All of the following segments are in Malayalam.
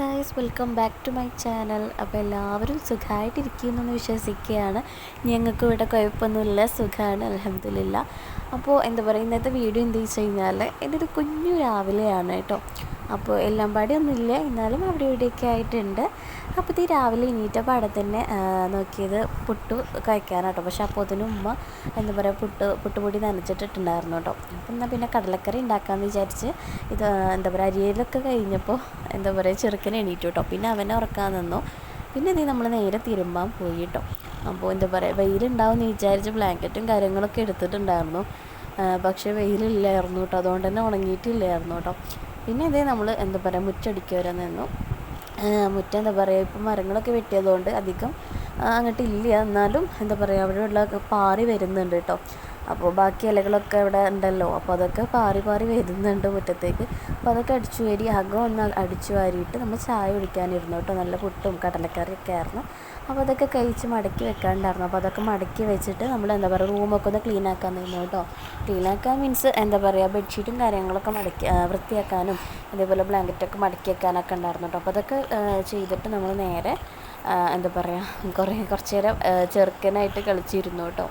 Guys welcome back to my channel. അപ്പോൾ എല്ലാവരും സുഖമായിട്ടിരിക്കുന്നു എന്ന് വിശ്വസിക്കുകയാണ്. ഞങ്ങൾക്ക് ഇവിടെ കുഴപ്പമൊന്നുമില്ല സുഖമാണ് അലഹമില്ല അപ്പോൾ എന്താ പറയുക ഇന്നത്തെ വീഡിയോ എന്ത് വെച്ച് കഴിഞ്ഞാൽ എന്റെ ഒരു കുഞ്ഞു രാവിലെയാണ് കേട്ടോ. അപ്പോൾ എല്ലാം പാടി ഒന്നുമില്ല എന്നാലും അവിടെ ഇവിടെയൊക്കെ ആയിട്ടുണ്ട്. അപ്പോൾ ഇത് രാവിലെ എണീറ്റ പാടെ തന്നെ നോക്കിയത് പുട്ട് കഴിക്കാനാട്ടോ. പക്ഷേ അപ്പോൾ അതിന് ഉമ്മ എന്താ പറയുക പുട്ട് പുട്ടുപൊടി നനച്ചിട്ടിട്ടുണ്ടായിരുന്നു കേട്ടോ. അപ്പം എന്നാൽ പിന്നെ കടലക്കറി ഉണ്ടാക്കാമെന്ന് വിചാരിച്ച് ഇത് എന്താ പറയുക അരിയലൊക്കെ കഴിഞ്ഞപ്പോൾ എന്താ പറയുക ചെറുക്കനെ എണീറ്റു കേട്ടോ. പിന്നെ അവനെ ഉറക്കാൻ നിന്നു. പിന്നെ നീ നമ്മൾ നേരെ തിരുമ്പാൻ പോയി കേട്ടോ. അപ്പോൾ എന്താ പറയുക വെയിലുണ്ടാവും എന്ന് വിചാരിച്ച് ബ്ലാങ്കറ്റും കാര്യങ്ങളൊക്കെ എടുത്തിട്ടുണ്ടായിരുന്നു. പക്ഷേ വെയിലില്ലായിരുന്നു കേട്ടോ. അതുകൊണ്ട് തന്നെ ഉണങ്ങിയിട്ടില്ലായിരുന്നു കേട്ടോ. പിന്നെ ഇതേ നമ്മൾ എന്താ പറയുക മുറ്റടിക്കുക വരെ നിന്നു മുറ്റം എന്താ പറയുക ഇപ്പം മരങ്ങളൊക്കെ വെട്ടിയതുകൊണ്ട് അധികം അങ്ങോട്ട് ഇല്ല എന്നാലും എന്താ പറയുക അവിടെ ഉള്ള പാറി വരുന്നുണ്ട് കേട്ടോ അപ്പോൾ ബാക്കി ഇലകളൊക്കെ ഇവിടെ ഉണ്ടല്ലോ അപ്പോൾ അതൊക്കെ പാറി പാറി വരുന്നുണ്ട് മുറ്റത്തേക്ക്. അപ്പോൾ അതൊക്കെ അടിച്ചു വാരി അകം ഒന്ന് അടിച്ചു വാരിയിട്ട് നമ്മൾ ചായ കുടിക്കാനിരുന്നു കേട്ടോ നല്ല പുട്ടും കടലക്കറിയൊക്കെ ആയിരുന്നു. അപ്പോൾ അതൊക്കെ കഴിച്ച് മടക്കി വെക്കാണ്ടായിരുന്നു. അപ്പോൾ അതൊക്കെ മടക്കി വെച്ചിട്ട് നമ്മൾ എന്താ പറയുക റൂമൊക്കെ ഒന്ന് ക്ലീൻ ആക്കാൻ നിന്നു കേട്ടോ ക്ലീൻ ആക്കാൻ മീൻസ് എന്താ പറയുക ബെഡ്ഷീറ്റും കാര്യങ്ങളൊക്കെ മടക്കി വൃത്തിയാക്കാനും അതേപോലെ ബ്ലാങ്കറ്റൊക്കെ മടക്കി വെക്കാനൊക്കെ ഉണ്ടായിരുന്നു കേട്ടോ അപ്പോൾ അതൊക്കെ ചെയ്തിട്ട് നമ്മൾ നേരെ എന്താ പറയുക കുറേ കുറച്ച് നേരം ചെറുക്കനായിട്ട് കളിച്ചിരുന്നു കേട്ടോ.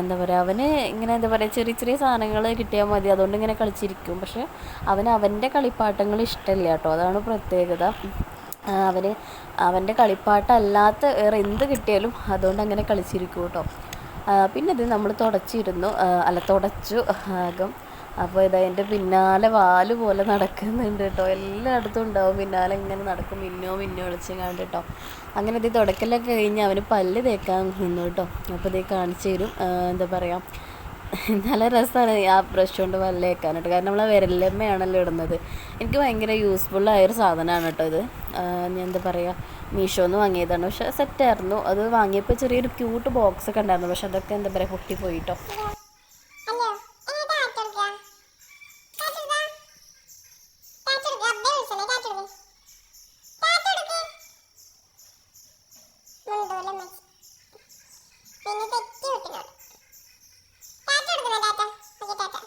എന്താ പറയുക അവന് ഇങ്ങനെ എന്താ പറയുക ചെറിയ ചെറിയ സാധനങ്ങൾ കിട്ടിയാൽ മതി. അതുകൊണ്ട് ഇങ്ങനെ കളിച്ചിരിക്കും. പക്ഷെ അവന് അവന്റെ കളിപ്പാട്ടങ്ങൾ ഇഷ്ടമില്ല കേട്ടോ. അതാണ് പ്രത്യേകത. അവന് അവന്റെ കളിപ്പാട്ടല്ലാത്ത വേറെ എന്ത് കിട്ടിയാലും അതുകൊണ്ട് അങ്ങനെ കളിച്ചിരിക്കും കേട്ടോ. പിന്നെ ഇത് നമ്മൾ തുടച്ചിരുന്നു. അല്ല തുടച്ചു. ആകം. അപ്പോൾ ഇത് എന്റെ പിന്നാലെ വാൽ പോലെ നടക്കുന്നുണ്ട് കേട്ടോ എല്ലായിടത്തും ഉണ്ടാവും പിന്നാലെ ഇങ്ങനെ നടക്കും. മിന്നോ മിന്നോ വിളിച്ച് കണ്ട് കേട്ടോ അങ്ങനെ ഇത് തുടക്കലൊക്കെ കഴിഞ്ഞ് അവന് പല്ല് തേക്കാൻ നിന്നു കേട്ടോ അപ്പോൾ ഇത് കാണിച്ചു തരും. എന്താ പറയുക നല്ല രസമാണ് ആ ബ്രഷ് കൊണ്ട് പല്ല് തേക്കാനായിട്ട് കാരണം നമ്മളെ വിരലമ്മയാണല്ലോ ഇടുന്നത്. എനിക്ക് ഭയങ്കര യൂസ്ഫുൾ ആയൊരു സാധനമാണ് കേട്ടോ ഇത്. ഞാൻ എന്താ പറയുക മീഷോന്ന് വാങ്ങിയതാണ്. പക്ഷേ സെറ്റായിരുന്നു അത് വാങ്ങിയപ്പോൾ ചെറിയൊരു ക്യൂട്ട് ബോക്സ് ഒക്കെ ഉണ്ടായിരുന്നു. പക്ഷെ അതൊക്കെ എന്താ പറയുക പൊട്ടിപ്പോയി പിന്നെ തെറ്റി വിട്ടിനോട് tata tata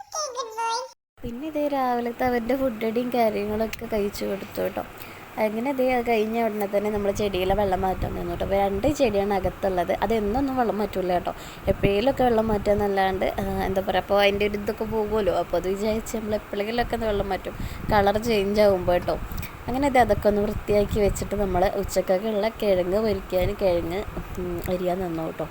okay good bye പിന്നെ ഇതേ രാവിലത്തെ അവന്റെ ഫുഡടിയും കാര്യങ്ങളൊക്കെ കഴിച്ചു കൊടുത്തു കേട്ടോ. അങ്ങനെ അത് കഴിഞ്ഞ ഉടനെ തന്നെ നമ്മൾ ചെടിയിലെ വെള്ളം മാറ്റാൻ നിന്നു കേട്ടോ. അപ്പോൾ രണ്ട് ചെടിയാണ് അകത്തുള്ളത്. അത് എന്നൊന്നും വെള്ളം മാറ്റില്ല കേട്ടോ. എപ്പോഴേലൊക്കെ വെള്ളം ആ, എന്താ പറയുക അപ്പോൾ അതിന്റെ ഒരു ഇതൊക്കെ പോകുമല്ലോ. അപ്പോൾ അത് വിചാരിച്ച് നമ്മൾ എപ്പോഴെങ്കിലുമൊക്കെ വെള്ളം മാറ്റും. കളർ ചേഞ്ച് ആകുമ്പോൾ കേട്ടോ. അങ്ങനെ ഇത് അതൊക്കെ ഒന്ന് വൃത്തിയാക്കി വെച്ചിട്ട് നമ്മൾ ഉച്ചക്കൊക്കെയുള്ള കിഴങ്ങ് പൊരിക്കാൻ കിഴങ്ങ് അരിയാൻ നിന്നു കേട്ടോ.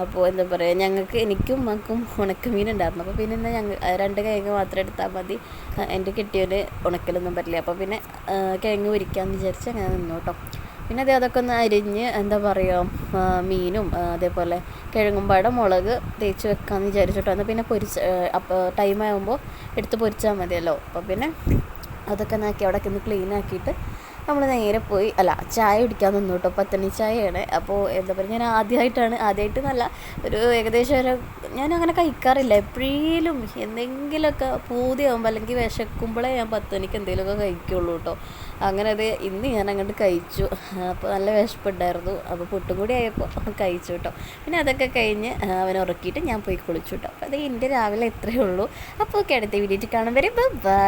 അപ്പോൾ എന്താ പറയുക ഞങ്ങൾക്ക് എനിക്കും ഉമ്മക്കും ഉണക്കമീൻ ഉണ്ടായിരുന്നു അപ്പോൾ പിന്നെ എന്താ ഞങ്ങൾ രണ്ട് കിഴങ്ങ് മാത്രം എടുത്താൽ മതി. എന്റെ കിട്ടിയൊരു ഉണക്കലൊന്നും പറ്റില്ല. അപ്പോൾ പിന്നെ കിഴങ്ങ് പൊരിക്കാമെന്ന് വിചാരിച്ച് അങ്ങനെ നിന്നു കേട്ടോ. പിന്നെ അതേ അതൊക്കെ ഒന്ന് അരിഞ്ഞ് എന്താ പറയുക മീനും അതേപോലെ കിഴങ്ങും പാടം മുളക് തേച്ച് വെക്കാമെന്ന് വിചാരിച്ചിട്ടോ എന്നാൽ പിന്നെ പൊരിച്ച് അപ്പോൾ ടൈം ആകുമ്പോൾ എടുത്ത് പൊരിച്ചാൽ മതിയല്ലോ. അപ്പോൾ പിന്നെ അതൊക്കെ നാക്കി അവിടെ ഒന്ന് ക്ലീൻ ആക്കിയിട്ട് നമ്മൾ നേരെ പോയി. അല്ല ചായ കുടിക്കാൻ നിന്നു കേട്ടോ. പത്തണി ചായയാണ്. അപ്പോൾ എന്താ പറയുക ഞാൻ ആദ്യമായിട്ടാണ് ആദ്യമായിട്ട് നല്ല ഒരു ഏകദേശം ഒരു ഞാൻ അങ്ങനെ കഴിക്കാറില്ല. എപ്പോഴേലും എന്തെങ്കിലുമൊക്കെ പൂതിയാകുമ്പോൾ അല്ലെങ്കിൽ വിശക്കുമ്പോഴേ ഞാൻ പത്തണിക്ക് എന്തെങ്കിലുമൊക്കെ കഴിക്കുള്ളൂ കേട്ടോ. അങ്ങനെ അത് ഇന്ന് ഞാൻ അങ്ങോട്ട് കഴിച്ചു. അപ്പോൾ നല്ല വിശപ്പുണ്ടായിരുന്നു. അപ്പോൾ പുട്ടും കൂടി ആയപ്പോൾ കഴിച്ചു കേട്ടോ. പിന്നെ അതൊക്കെ കഴിഞ്ഞ് അവനെ ഉറക്കിയിട്ട് ഞാൻ പോയി കുളിച്ചു കേട്ടോ. അപ്പോൾ അത് എന്റെ രാവിലെ ഇത്രയേ ഉള്ളൂ. അപ്പോൾ കിടത്തി വീഡിയോ കാണും വരെ. ബൈ.